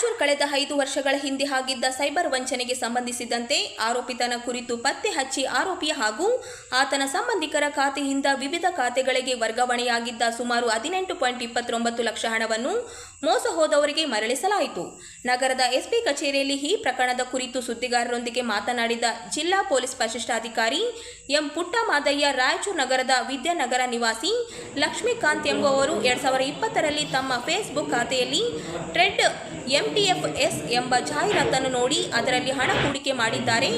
ರಾಯಚೂರು ಕಳೆದ ಐದು ವರ್ಷಗಳ ಹಿಂದೆ ಆಗಿದ್ದ ಸೈಬರ್ ವಂಚನೆಗೆ ಸಂಬಂಧಿಸಿದಂತೆ ಆರೋಪಿತನ ಕುರಿತು ಪತ್ತೆ ಹಚ್ಚಿ ಆರೋಪಿಯ ಹಾಗೂ ಆತನ ಸಂಬಂಧಿಕರ ಖಾತೆಯಿಂದ ವಿವಿಧ ಖಾತೆಗಳಿಗೆ ವರ್ಗಾವಣೆಯಾಗಿದ್ದ ಸುಮಾರು ಹದಿನೆಂಟು ಪಾಯಿಂಟ್ ಇಪ್ಪತ್ತೊಂಬತ್ತು ಲಕ್ಷ ಹಣವನ್ನು ಮೋಸ ಹೋದವರಿಗೆ ಮರಳಿಸಲಾಯಿತು. ನಗರದ ಎಸ್ಪಿ ಕಚೇರಿಯಲ್ಲಿ ಈ ಪ್ರಕರಣದ ಕುರಿತು ಸುದ್ದಿಗಾರರೊಂದಿಗೆ ಮಾತನಾಡಿದ ಜಿಲ್ಲಾ ಪೊಲೀಸ್ ವರಿಷ್ಠಾಧಿಕಾರಿ ಎಂ ಪುಟ್ಟಮಾದಯ್ಯ, ರಾಯಚೂರು ನಗರದ ವಿದ್ಯಾನಗರ ನಿವಾಸಿ ಲಕ್ಷ್ಮೀಕಾಂತ್ ಎಂಬುವವರು ಎರಡ್ ಸಾವಿರದ ಇಪ್ಪತ್ತರಲ್ಲಿ ತಮ್ಮ ಫೇಸ್ಬುಕ್ ಖಾತೆಯಲ್ಲಿ ಟ್ರೆಡ್ ಎಂಟಿಎಫ್ಎಸ್ ಎಂಬ ಜಾಹೀರಾತನ್ನು ನೋಡಿ ಅದರಲ್ಲಿ ಹಣ ಹೂಡಿಕೆ ಮಾಡಿದ್ದಾರೆ.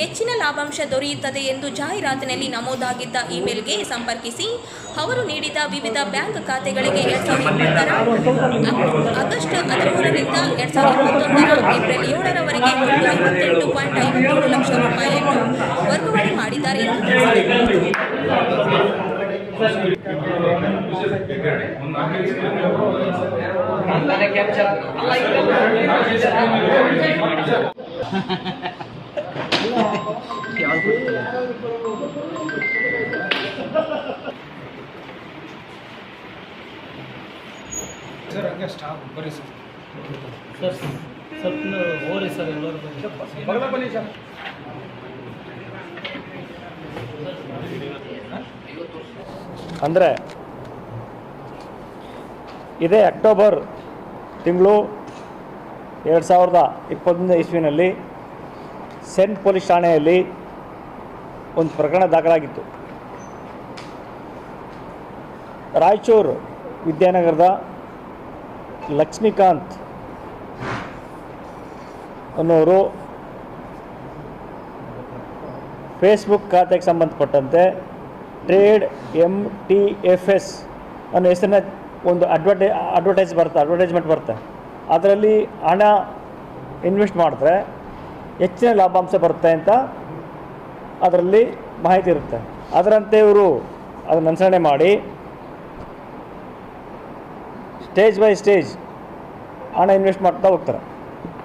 ಹೆಚ್ಚಿನ ಲಾಭಾಂಶ ದೊರೆಯುತ್ತದೆ ಎಂದು ಜಾಹೀರಾತಿನಲ್ಲಿ ನಮೂದಾಗಿದ್ದ ಇಮೇಲ್ಗೆ ಸಂಪರ್ಕಿಸಿ ಅವರು ನೀಡಿದ ವಿವಿಧ ಬ್ಯಾಂಕ್ ಖಾತೆಗಳಿಗೆ ಎರಡ್ ಆಗಸ್ಟ್ ಹದಿಮೂರರಿಂದ ಎರಡ್ ಸಾವಿರದ ಇಪ್ಪತ್ತೊಂದರ ಏಪ್ರಿಲ್ ಏಳರವರೆಗೆ ಐವತ್ತೆಂಟು ಪಾಯಿಂಟ್ ಐವತ್ತೇಳು ಲಕ್ಷ ರೂಪಾಯಿಯನ್ನು ವರ್ಗಾವಣೆ ಮಾಡಿದ್ದಾರೆ ಎಂದು ತಿಳಿಸಿದರು ಸರ್ ಹಂಗೆ ಸ್ಟಾಪ್ ಬರ್ರಿ ಸರ್ ಸರ್ ಸ್ವಲ್ಪ ಹೋರಿ ಸರ್ ಎಲ್ಲರೂ ಬನ್ನಿ ಸರ್ ಅಂದರೆ ಇದೇ ಅಕ್ಟೋಬರ್ ತಿಂಗಳು ಎರಡು ಸಾವಿರದ ಇಪ್ಪತ್ತೊಂದನೇ ಇಸ್ವಿನಲ್ಲಿ ಸೆಂಟ್ ಪೊಲೀಸ್ ಠಾಣೆಯಲ್ಲಿ ಒಂದು ಪ್ರಕರಣ ದಾಖಲಾಗಿತ್ತು. ರಾಯಚೂರು ವಿದ್ಯಾನಗರದ ಲಕ್ಷ್ಮೀಕಾಂತ್ ಅನ್ನೋರು ಫೇಸ್ಬುಕ್ ಖಾತೆಗೆ ಸಂಬಂಧಪಟ್ಟಂತೆ trade M T F S ಅನ್ನೋ ಹೆಸರಿನ ಒಂದು ಅಡ್ವರ್ಟೈ ಅಡ್ವರ್ಟೈಸ್ ಬರುತ್ತೆ ಅಡ್ವರ್ಟೈಸ್ಮೆಂಟ್ ಬರುತ್ತೆ. ಅದರಲ್ಲಿ ಹಣ ಇನ್ವೆಸ್ಟ್ ಮಾಡಿದ್ರೆ ಹೆಚ್ಚಿನ ಲಾಭಾಂಶ ಬರುತ್ತೆ ಅಂತ ಅದರಲ್ಲಿ ಮಾಹಿತಿ ಇರುತ್ತೆ. ಅದರಂತೆ ಇವರು ಅದನ್ನು ಅನುಸರಣೆ ಮಾಡಿ ಸ್ಟೇಜ್ ಬೈ ಸ್ಟೇಜ್ ಹಣ ಇನ್ವೆಸ್ಟ್ ಮಾಡ್ತಾ ಹೋಗ್ತಾರೆ.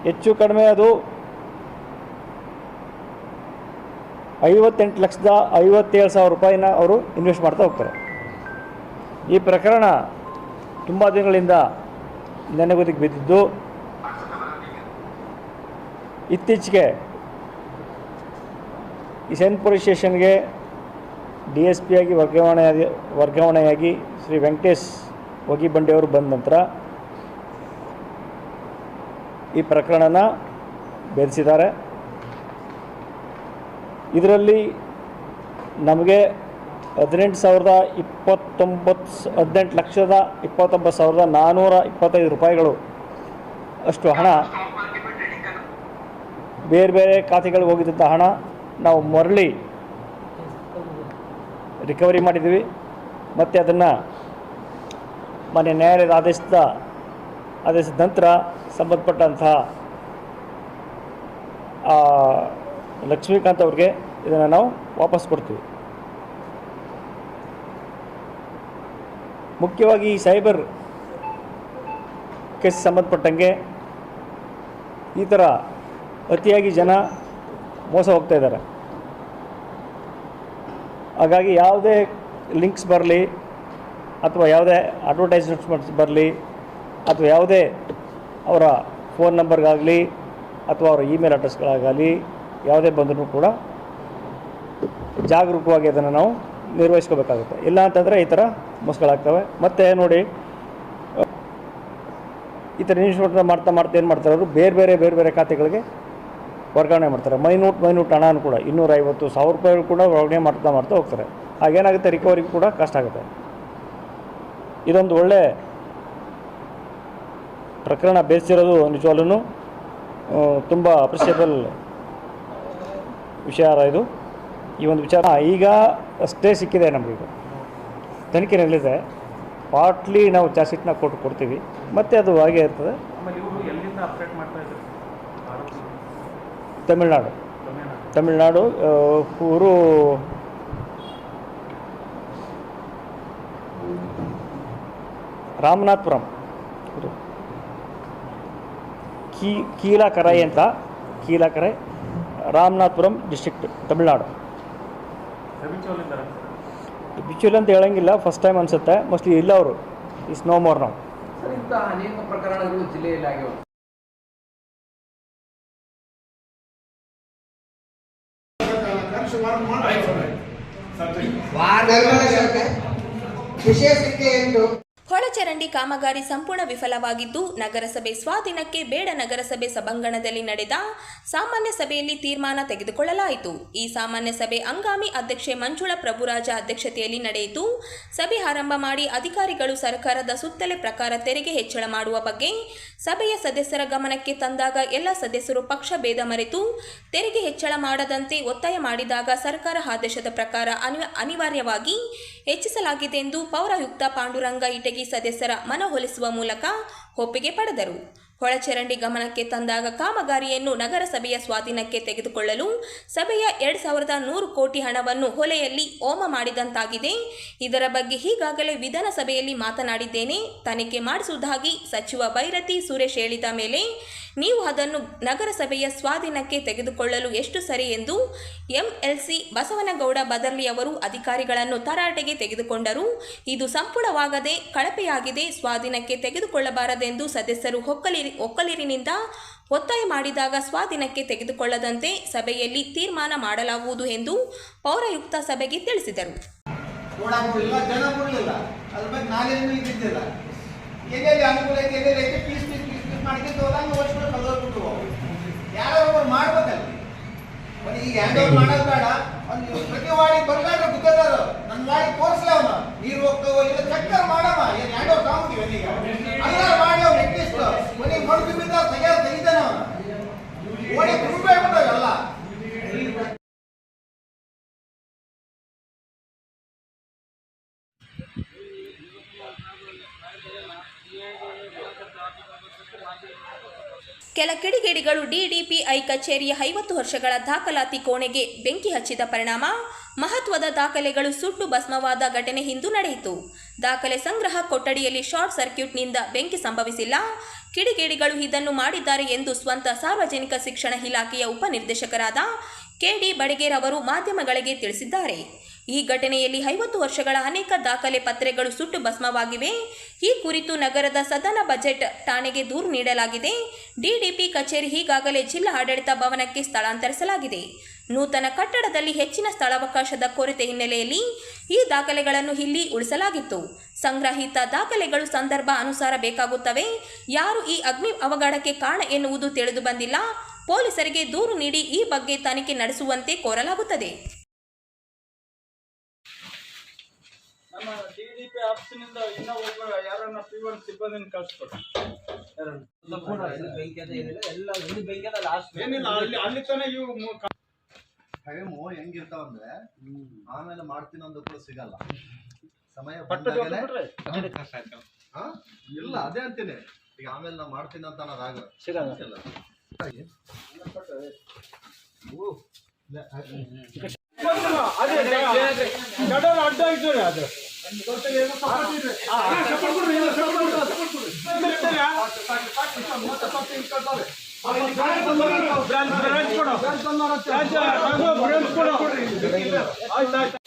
ಹೆಚ್ಚು ಕಡಿಮೆ ಅದು ಐವತ್ತೆಂಟು ಲಕ್ಷದ ಐವತ್ತೇಳು ಸಾವಿರ ರೂಪಾಯಿನ ಅವರು ಇನ್ವೆಸ್ಟ್ ಮಾಡ್ತಾ ಹೋಗ್ತಾರೆ. ಈ ಪ್ರಕರಣ ತುಂಬ ದಿನಗಳಿಂದ ನೆನೆಗುದಿಗೆ ಬಿದ್ದಿದ್ದು, ಇತ್ತೀಚೆಗೆ ಈ ಸೆಂಟ್ ಪೊಲೀಸ್ ಸ್ಟೇಷನ್ಗೆ ಡಿ ಎಸ್ ಪಿ ಆಗಿ ವರ್ಗಾವಣೆಯಾಗಿ ವರ್ಗಾವಣೆಯಾಗಿ ಶ್ರೀ ವೆಂಕಟೇಶ್ ಒಗಿಬಂಡಿಯವರು ಬಂದ ನಂತರ ಈ ಪ್ರಕರಣನ ಬೆರೆಸಿದ್ದಾರೆ. ಇದರಲ್ಲಿ ನಮಗೆ ಹದಿನೆಂಟು ಸಾವಿರದ ಇಪ್ಪತ್ತೊಂಬತ್ತು ಹದಿನೆಂಟು ಲಕ್ಷದ ಇಪ್ಪತ್ತೊಂಬತ್ತು ಸಾವಿರದ ನಾನ್ನೂರ ಇಪ್ಪತ್ತೈದು ರೂಪಾಯಿಗಳು ಅಷ್ಟು ಹಣ ಬೇರೆ ಬೇರೆ ಖಾತೆಗಳಿಗೆ ಹೋಗಿದ್ದಂಥ ಹಣ ನಾವು ಮರಳಿ ರಿಕವರಿ ಮಾಡಿದ್ದೀವಿ. ಮತ್ತು ಅದನ್ನು ಮನೆ ನ್ಯಾಯಾಲಯದ ಆದೇಶದ ಆದೇಶದ ನಂತರ ಸಂಬಂಧಪಟ್ಟಂತಹ ಲಕ್ಷ್ಮೀಕಾಂತ್ ಅವ್ರಿಗೆ ಇದನ್ನು ನಾವು ವಾಪಸ್ ಕೊಡ್ತೀವಿ. ಮುಖ್ಯವಾಗಿ ಈ ಸೈಬರ್ ಕೇಸ್ ಸಂಬಂಧಪಟ್ಟಂಗೆ ಈ ಥರ ಅತಿಯಾಗಿ ಜನ ಮೋಸ ಹೋಗ್ತಾ ಇದ್ದಾರೆ. ಹಾಗಾಗಿ ಯಾವುದೇ ಲಿಂಕ್ಸ್ ಬರಲಿ ಅಥವಾ ಯಾವುದೇ ಅಡ್ವರ್ಟೈಸ್ಮೆಂಟ್ಸ್ ಬರಲಿ ಅಥವಾ ಯಾವುದೇ ಅವರ ಫೋನ್ ನಂಬರ್ಗಾಗಲಿ ಅಥವಾ ಅವರ ಇಮೇಲ್ ಅಡ್ರೆಸ್ಗಳಾಗಲಿ ಯಾವುದೇ ಬಂದರೂ ಕೂಡ ಜಾಗರೂಕವಾಗಿ ಅದನ್ನು ನಾವು ನಿರ್ವಹಿಸ್ಕೋಬೇಕಾಗುತ್ತೆ. ಇಲ್ಲ ಅಂತಂದರೆ ಈ ಥರ ಮುಸ್ಗಳಾಗ್ತವೆ ಮತ್ತು ನೋಡಿ, ಈ ಥರ ಇನ್ವೆಸ್ಟ್ಮೆಂಟ್ ಮಾಡ್ತಾ ಮಾಡ್ತಾ ಏನು ಮಾಡ್ತಾರೆ ಅವರು? ಬೇರೆ ಬೇರೆ ಬೇರೆ ಬೇರೆ ಖಾತೆಗಳಿಗೆ ವರ್ಗಾವಣೆ ಮಾಡ್ತಾರೆ. ಮೈನೂಟ್ ಮೈನೂಟ್ ಹಣನೂ ಕೂಡ ಇನ್ನೂರೈವತ್ತು ಸಾವಿರ ರೂಪಾಯಿ ಕೂಡ ವರ್ಗಾವಣೆ ಮಾಡ್ತಾ ಮಾಡ್ತಾ ಹೋಗ್ತಾರೆ. ಹಾಗೇನಾಗುತ್ತೆ? ರಿಕವರಿ ಕೂಡ ಕಷ್ಟ ಆಗುತ್ತೆ. ಇದೊಂದು ಒಳ್ಳೆ ಪ್ರಕರಣ ಬೇಸಿರೋದು ನಿಜವಾಗ್ಲೂ ತುಂಬ ಅಪ್ರಿಷಿಯಬಲ್ ವಿಚಾರ ಇದು. ಈ ಒಂದು ವಿಚಾರ ಈಗ ಅಷ್ಟೇ ಸಿಕ್ಕಿದೆ ನಮಗೀಗ ತನಿಖೆ ನಡೆದಿದೆ. ಪಾರ್ಟ್ಲಿ ನಾವು ಚಾರ್ಜ್ ಶೀಟ್ನ ಕೊಟ್ಟು ಕೊಡ್ತೀವಿ. ಮತ್ತು ಅದು ಹಾಗೆ ಇರ್ತದೆ. ತಮಿಳ್ನಾಡು. ತಮಿಳ್ನಾಡು. ಊರು ರಾಮನಾಥ್ಪುರಂ. ಇದು. ಕೀ ಕೀಲಾಕರೈ ಅಂತ. ಕೀಲಾಕರೈ. ರಾಮನಾಥಪುರಂ ಡಿಸ್ಟ್ರಿಕ್ಟ್ ತಮಿಳ್ನಾಡು. ಬಿಚುಲ್ ಅಂತ ಹೇಳಂಗಿಲ್ಲ ಫಸ್ಟ್ ಟೈಮ್ ಅನ್ಸುತ್ತೆ. ಮೋಸ್ಟ್ಲಿ ಇಲ್ಲ ಅವರು. ಇಸ್ ನೋ ಮೋರ್ ನಾವು ಸರ್ ಇಂತಹ ಅನೇಕ ಪ್ರಕರಣಗಳು ಜಿಲ್ಲೆಯಲ್ಲಿ ಆಗಿವೆ ವಿಷಯ ಹೊಳಚರಂಡಿ ಕಾಮಗಾರಿ ಸಂಪೂರ್ಣ ವಿಫಲವಾಗಿದ್ದು, ನಗರಸಭೆ ಸ್ವಾಧೀನಕ್ಕೆ ಬೇಡ ನಗರಸಭೆ ಸಭಾಂಗಣದಲ್ಲಿ ನಡೆದ ಸಾಮಾನ್ಯ ಸಭೆಯಲ್ಲಿ ತೀರ್ಮಾನ ತೆಗೆದುಕೊಳ್ಳಲಾಯಿತು. ಈ ಸಾಮಾನ್ಯ ಸಭೆ ಅಂಗಾಮಿ ಅಧ್ಯಕ್ಷೆ ಮಂಜುಳಾ ಪ್ರಭುರಾಜ ಅಧ್ಯಕ್ಷತೆಯಲ್ಲಿ ನಡೆಯಿತು. ಸಭೆ ಆರಂಭ ಮಾಡಿ ಅಧಿಕಾರಿಗಳು ಸರ್ಕಾರದ ಸುತ್ತಲೇ ಪ್ರಕಾರ ತೆರಿಗೆ ಹೆಚ್ಚಳ ಮಾಡುವ ಬಗ್ಗೆ ಸಭೆಯ ಸದಸ್ಯರ ಗಮನಕ್ಕೆ ತಂದಾಗ ಎಲ್ಲ ಸದಸ್ಯರು ಪಕ್ಷ ಭೇದ ಮರೆತು ತೆರಿಗೆ ಹೆಚ್ಚಳ ಮಾಡದಂತೆ ಒತ್ತಾಯ ಮಾಡಿದಾಗ ಸರ್ಕಾರ ಆದೇಶದ ಪ್ರಕಾರ ಅನಿ- ಅನಿವಾರ್ಯವಾಗಿ ಹೆಚ್ಚಿಸಲಾಗಿದೆ ಎಂದು ಪೌರಾಯುಕ್ತ ಪಾಂಡುರಂಗ ಇಟಗಿ ಸದಸ್ಯರ ಮನವೊಲಿಸುವ ಮೂಲಕ ಒಪ್ಪಿಗೆ ಪಡೆದರು. ಒಳಚರಂಡಿ ಗಮನಕ್ಕೆ ತಂದಾಗ ಕಾಮಗಾರಿಯನ್ನು ನಗರಸಭೆಯ ಸ್ವಾಧೀನಕ್ಕೆ ತೆಗೆದುಕೊಳ್ಳಲು ಸಭೆಯ ಎರಡು ಸಾವಿರದ ನೂರು ಕೋಟಿ ಹಣವನ್ನು ಹೊಲೆಯಲ್ಲಿ ಓಮ ಮಾಡಿದಂತಾಗಿದೆ. ಇದರ ಬಗ್ಗೆ ಈಗಾಗಲೇ ವಿಧಾನಸಭೆಯಲ್ಲಿ ಮಾತನಾಡಿದ್ದೇನೆ. ತನಿಖೆ ಮಾಡಿಸುವುದಾಗಿ ಸಚಿವ ಭೈರತಿ ಸುರೇಶ್ ಹೇಳಿದ ಮೇಲೆ ನೀವು ಅದನ್ನು ನಗರಸಭೆಯ ಸ್ವಾಧೀನಕ್ಕೆ ತೆಗೆದುಕೊಳ್ಳಲು ಎಷ್ಟು ಸರಿ ಎಂದು ಎಂಎಲ್ಸಿ ಬಸವನಗೌಡ ಬದರ್ಲಿ ಅವರು ಅಧಿಕಾರಿಗಳನ್ನು ತರಾಟೆಗೆ ತೆಗೆದುಕೊಂಡರು. ಇದು ಸಂಪೂರ್ಣವಾಗದೆ ಕಳಪೆಯಾಗಿದೆ. ಸ್ವಾಧೀನಕ್ಕೆ ತೆಗೆದುಕೊಳ್ಳಬಾರದೆಂದು ಸದಸ್ಯರು ಒಕ್ಕಲಿರಿ ಒಕ್ಕಲಿರಿನಿಂದ ಒತ್ತಾಯ ಮಾಡಿದಾಗ ಸ್ವಾಧೀನಕ್ಕೆ ತೆಗೆದುಕೊಳ್ಳದಂತೆ ಸಭೆಯಲ್ಲಿ ತೀರ್ಮಾನ ಮಾಡಲಾಗುವುದು ಎಂದು ಪೌರಾಯುಕ್ತ ಸಭೆಗೆ ತಿಳಿಸಿದರು. ಅದ್ರ ಬಗ್ಗೆ ಎಲ್ಲೆಲ್ಲಿ ಅನುಕೂಲ ಇದೆ ಎಲ್ಲೆಲ್ಲಿ ಪೀಸ್ ಮಾಡ್ಕೊಂಡು ಹೋದಂಗೆ ವರ್ಷಗಳು ಕಳೆದೋಗ್ಬಿಟ್ಟು ಒಬ್ಬರು ಈಗ ಮಾಡೋದು ಬೇಡ. ಪ್ರತಿ ವಾಡಿ ಗುದ್ದದಾರ ನನ್ನ ವಾಡಿ ತೋರಿಸ್ಲ ಅವನ. ನೀರು ಹೋಗ್ತಾವ ಇಲ್ಲ, ಚಕ್ಕರ್ ಮಾಡಮ್ಮ ಏನು ಹ್ಯಾಂಡ್ ಓವರ್ ತಗೊಂಡಿವಿ ಈಗ ಅಲ್ಲ ಮಾಡಿ ಅವ್ನು ಅಟ್ಲೀಸ್ಟ್ ಮನೆಗೆ ಮಡುಕು ಬಿದ್ದ ತೆಗೆದ ತೆಗಿತಾನ ಅವನ ಓಡಿ ತುಂಬೇಡ್ಬಿಟ್ಟಲ್ಲ ಕೆಲ ಕಿಡಿಗೇಡಿಗಳು ಡಿಡಿಪಿಐ ಕಚೇರಿಯ ಐವತ್ತು ವರ್ಷಗಳ ದಾಖಲಾತಿ ಕೋಣೆಗೆ ಬೆಂಕಿ ಹಚ್ಚಿದ ಪರಿಣಾಮ, ಮಹತ್ವದ ದಾಖಲೆಗಳು ಸುಟ್ಟು ಭಸ್ಮವಾದ ಘಟನೆ ಇಂದು ನಡೆಯಿತು. ದಾಖಲೆ ಸಂಗ್ರಹ ಕೊಠಡಿಯಲ್ಲಿ ಶಾರ್ಟ್ ಸರ್ಕ್ಯೂಟ್ನಿಂದ ಬೆಂಕಿ ಸಂಭವಿಸಿಲ್ಲ. ಕಿಡಿಗೇಡಿಗಳು ಇದನ್ನು ಮಾಡಿದ್ದಾರೆ ಎಂದು ಸ್ವಂತ ಸಾರ್ವಜನಿಕ ಶಿಕ್ಷಣ ಇಲಾಖೆಯ ಉಪನಿರ್ದೇಶಕರಾದ ಕೆಡಿ ಬಡಗೇರ್ ಅವರು ಮಾಧ್ಯಮಗಳಿಗೆ ತಿಳಿಸಿದ್ದಾರೆ. ಈ ಘಟನೆಯಲ್ಲಿ ಐವತ್ತು ವರ್ಷಗಳ ಅನೇಕ ದಾಖಲೆ ಪತ್ರಗಳು ಸುಟ್ಟು ಭಸ್ಮವಾಗಿವೆ. ಈ ಕುರಿತು ನಗರದ ಸದನ ಬಜೆಟ್ ಠಾಣೆಗೆ ದೂರು ನೀಡಲಾಗಿದೆ. ಡಿಡಿಪಿ ಕಚೇರಿ ಈಗಾಗಲೇ ಜಿಲ್ಲಾ ಆಡಳಿತ ಭವನಕ್ಕೆ ಸ್ಥಳಾಂತರಿಸಲಾಗಿದೆ. ನೂತನ ಕಟ್ಟಡದಲ್ಲಿ ಹೆಚ್ಚಿನ ಸ್ಥಳಾವಕಾಶದ ಕೊರತೆ ಹಿನ್ನೆಲೆಯಲ್ಲಿ ಈ ದಾಖಲೆಗಳನ್ನು ಇಲ್ಲಿ ಉಳಿಸಲಾಗಿತ್ತು. ಸಂಗ್ರಹಿತ ದಾಖಲೆಗಳು ಸಂದರ್ಭ ಅನುಸಾರ ಬೇಕಾಗುತ್ತವೆ. ಯಾರು ಈ ಅಗ್ನಿ ಅವಘಡಕ್ಕೆ ಕಾರಣ ಎನ್ನುವುದು ತಿಳಿದು ಬಂದಿಲ್ಲ. ಪೊಲೀಸರಿಗೆ ದೂರು ನೀಡಿ ಈ ಬಗ್ಗೆ ತನಿಖೆ ನಡೆಸುವಂತೆ ಕೋರಲಾಗುತ್ತದೆ. ನಮ್ಮ ಡಿ ಡಿ ಪಿ ಆಫೀಸಿನಿಂದ ಇನ್ನೂ ಒಬ್ಬ ಯಾರನ್ನ ಪಿ ಒನ್ ಸಿಬ್ಬಂದಿನ ಕಳಿಸ್ಕೊಡಿ. ಏನಿಲ್ಲ ಅಲ್ಲಿ ಅಲ್ಲಿ ತನಕ ಇವು ಮು- ಟೈಮು ಹೆಂಗಿರ್ತಾವಂದ್ರೆ ಆಮೇಲೆ ಮಾಡ್ತೀನಿ ಅಂದ ಕೂಡ ಸಿಗಲ್ಲ. ಸಮಯ ಪಟ್ಟದ ಬಂದಾಗಲೇ ಬಿಟ್ರೆ ಹಾ? ಇಲ್ಲ ಅದೇ ಅಂತೀನಿ. ಈಗ ಆಮೇಲೆ ನಾ ಮಾಡ್ತೀನಿ ಅಂತ ಅನ್ನೋದಾಗ ಸಿಗಲ್ಲ. ಇಲ್ಲ. ಅದೇ ಗಡರ್ ಅಡ್ಡ ಇದ್ದಾರೆ ಅದು. ಆಯ್ತಾಯ್ತು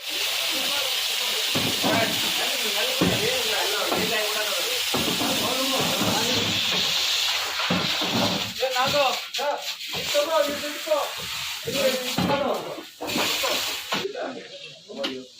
ಅವ್ರು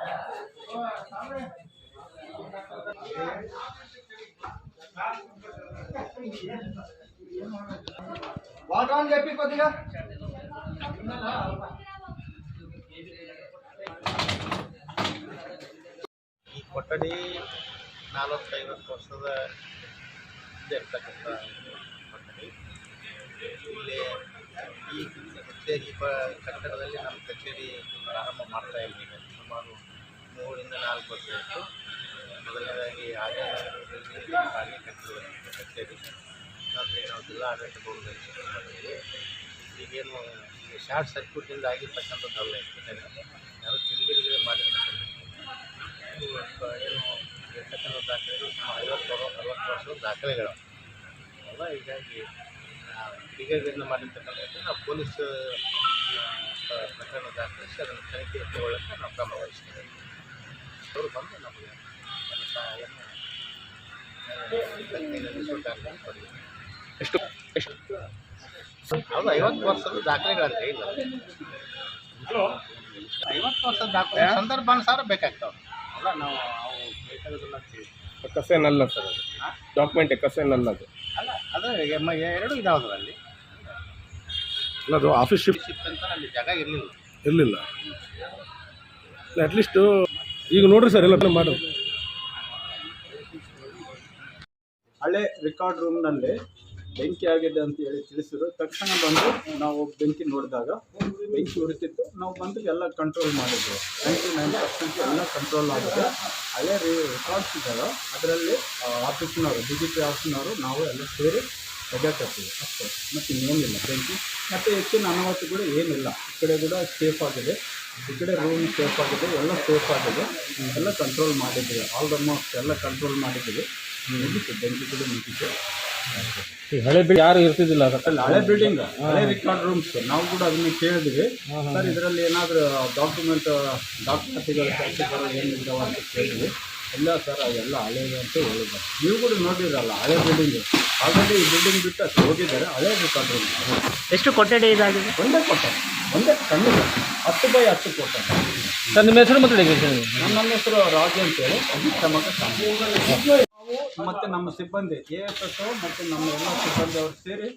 కొద్దిగా ಈ ಕೊಠಡಿ ನಾಲ್ವತ್ತೈವತ್ತು ವರ್ಷದ ಹಿಂದೆ ಇರ್ತಕ್ಕಂಥ ಕೊಠಡಿ ಇಲ್ಲಿ ಈ ಕಚೇರಿ ಪ- ಕಟ್ಟಡದಲ್ಲಿ ನಮ್ಮ ಕಚೇರಿ ಪ್ರಾರಂಭ ಮಾಡ್ತಾ ಇದ್ದೀವಿ ಸುಮಾರು ಮೂರರಿಂದ ನಾಲ್ಕು ವರ್ಷ ಆಯಿತು ಮೊದಲನೇದಾಗಿ ಆಗಿ ಆಗಿ ಕಟ್ಟಿದ ಕಚೇರಿ ನಂತರ ನಾವು ಜಿಲ್ಲಾ ಆಡಳಿತ ಭವನದಲ್ಲಿ ಈಗೇನು ಶಾರ್ಟ್ ಸರ್ಕ್ಯೂಟಿಂದ ಆಗಿರ್ತಕ್ಕಂಥದ್ದಲ್ಲ ಕಚೇರಿ ಯಾರು ಇದು ಪ- ಏನು ಇರ್ತಕ್ಕಂಥ ದಾಖಲೆಗಳು ಸುಮಾರು ಐವತ್ತು ಅರವತ್ತು ವರ್ಷದ ದಾಖಲೆಗಳು. ಅಲ್ಲ, ಹೀಗಾಗಿ ಕಿಡಿಗೇರಿಯಿಂದ ಮಾಡಿರ್ತಕ್ಕಂಥದ್ದು ನಾವು ಪೊಲೀಸ್ ಪ್ರಕರಣ ದಾಖಲಿಸಿ ಅದನ್ನು ತನಿಖೆ ತಗೊಳ್ಳೋಕ್ಕೆ ನಾವು ಕ್ರಮ ವಹಿಸ್ತೇವೆ. ಅವರು ಬಂದು ನಮಗೆ ಅದನ್ನು ಸಹ ಏನು ಎಷ್ಟು ಎಷ್ಟು? ಹೌದು ಐವತ್ತು ವರ್ಷದ ದಾಖಲೆಗಳ ಇಲ್ಲ ಐವತ್ತು ವರ್ಷದ ದಾಖಲೆ ಸಂದರ್ಭಾನುಸಾರ ಬೇಕಾಗ್ತಾವೆ. ಅಲ್ಲ ನಾವು ಅವು ಬೇಕಾಗೋದಿಲ್ಲ ಅಂತೀವಿ ಕಸೇನಲ್ಲ ಸರ್ ಅದು. ಡಾಕ್ಯುಮೆಂಟ್ ಕಸೇನಲ್ಲ ಅದು. ಅಲ್ಲ ಅದು ಎಮ್ಮ- ಎರಡು ಇದಾವೆ ಅದರಲ್ಲಿ ಅಲ್ಲ. ಅದು ಆಫೀಸ್ ಶಿಫ್ಟ್ ಶಿಫ್ಟ್ ಅಂತ ಅಲ್ಲಿ ಜಾಗ ಇರಲಿಲ್ಲ. ಇರಲಿಲ್ಲ. ಅಟ್ಲೀಸ್ಟು ಈಗ ನೋಡ್ರಿ ಸರ್ ಎಲ್ಲ ಮಾಡಿ. ಹಳೆ ರೆಕಾರ್ಡ್ ರೂಮ್ನಲ್ಲಿ ಬೆಂಕಿ ಆಗಿದೆ ಅಂತ ಹೇಳಿ ತಿಳಿಸಿದ್ರು. ತಕ್ಷಣ ಬಂದು ನಾವು ಬೆಂಕಿ ನೋಡಿದಾಗ ಬೆಂಕಿ ಉರಿತಿತ್ತು. ನಾವು ಬಂದು ಎಲ್ಲ ಕಂಟ್ರೋಲ್ ಮಾಡಿದ್ವಿ. ನೈಂಟಿ ನೈನ್ ಪರ್ಸೆಂಟ್ ಎಲ್ಲ ಕಂಟ್ರೋಲ್ ಆಗಿದೆ. ಹಳೆ ರೆಕಾರ್ಡ್ಸ್ ಇದ್ದಾವೆ ಅದರಲ್ಲಿ ಆಫೀಸ್ನವರು ಬಿ ಜಿ ಪಿ ಆಫೀಸ್ನವರು ನಾವು ಎಲ್ಲ ಸೇರಿ ತೆಗೆಯಕತ್ತೀವಿ ಅಷ್ಟೇ. ಮತ್ತು ಇನ್ನೇನಿಲ್ಲ. ಬೆಂಕಿ, ಮತ್ತು ಹೆಚ್ಚಿನ ಅನಾಹುತಗಳು ಏನಿಲ್ಲ. ಈ ಕಡೆ ಕೂಡ ಸೇಫ್ ಆಗಿದೆ. ಈ ಕಡೆ ರೂಮ್ ಸೇಫ್ ಆಗಿದೆ. ಎಲ್ಲ ಸೇಫ್ ಆಗಿದೆ. ಎಲ್ಲ ಕಂಟ್ರೋಲ್ ಮಾಡಿದ್ದೀವಿ ಆಲ್ಮೋಸ್ಟ್ ಎಲ್ಲ ಕಂಟ್ರೋಲ್ ಮಾಡಿದ್ದೀವಿ ಮುಗಿತು. ಬೆಂಕಿ ಕೂಡ ಮುಗಿತು. ಹಳೆ ಬಿಲ್ ಯಾರು ಇರ್ತಿದ್ದಿಲ್ಲ ಅಲ್ಲ ಹಳೆ ಬಿಲ್ಡಿಂಗ್ ಹಳೆ ರಿಕಾರ್ಡ್ ರೂಮ್ಸ್ ನಾವು ಕೂಡ ಅದನ್ನ ಕೇಳಿದ್ವಿ. ಸರ್ ಇದರಲ್ಲಿ ಏನಾದರೂ ಡಾಕ್ಯುಮೆಂಟ್ ಡಾಕ್ಯುಮೆಂಟ್ಗಳ ಕೆಲಸಗಳು ಏನಿದ್ದಾವ ಅಂತ ಕೇಳಿದ್ವಿ. ಇಲ್ಲ ಸರ್ ಅದೆಲ್ಲ ಹಳೆ ಅಂತ ಹೇಳಿದ್ದಾರೆ ನೀವು ಕೂಡ ನೋಡಿದ್ರಲ್ಲ ಹಳೆ ಬಿಲ್ಡಿಂಗ್ ಆಲ್ರೆಡಿ ಈ ಬಿಲ್ಡಿಂಗ್ ಬಿಟ್ಟು ಅಷ್ಟು ಹೋಗಿದ್ದಾರೆ. ಹಳೆ ರಿಕಾರ್ಡ್ ರೂಮ್ ಎಷ್ಟು ಕೊಠಡಿ ಇದಾಗಿದೆ? ಒಂದೇ ಕೊಟ್ಟೆ ಒಂದೇ ಸಣ್ಣದು ಹತ್ತು ಬೈ ಹತ್ತು ಕೊಟ್ಟೆ ಸರ್ ನಿಮ್ಮ ಹೆಸರು ಮತ್ತೆ ನನ್ನ ನನ್ನ ಹೆಸರು ರಾಜು ಅಂತೇಳಿ. ನಾವು ಮತ್ತೆ ನಮ್ಮ ಸಿಬ್ಬಂದಿ ಎ ಎಸ್ ಎಸ್ ಮತ್ತು ನಮ್ಮ ಎಲ್ಲ ಸಿಬ್ಬಂದಿ ಅವರು ಸೇರಿ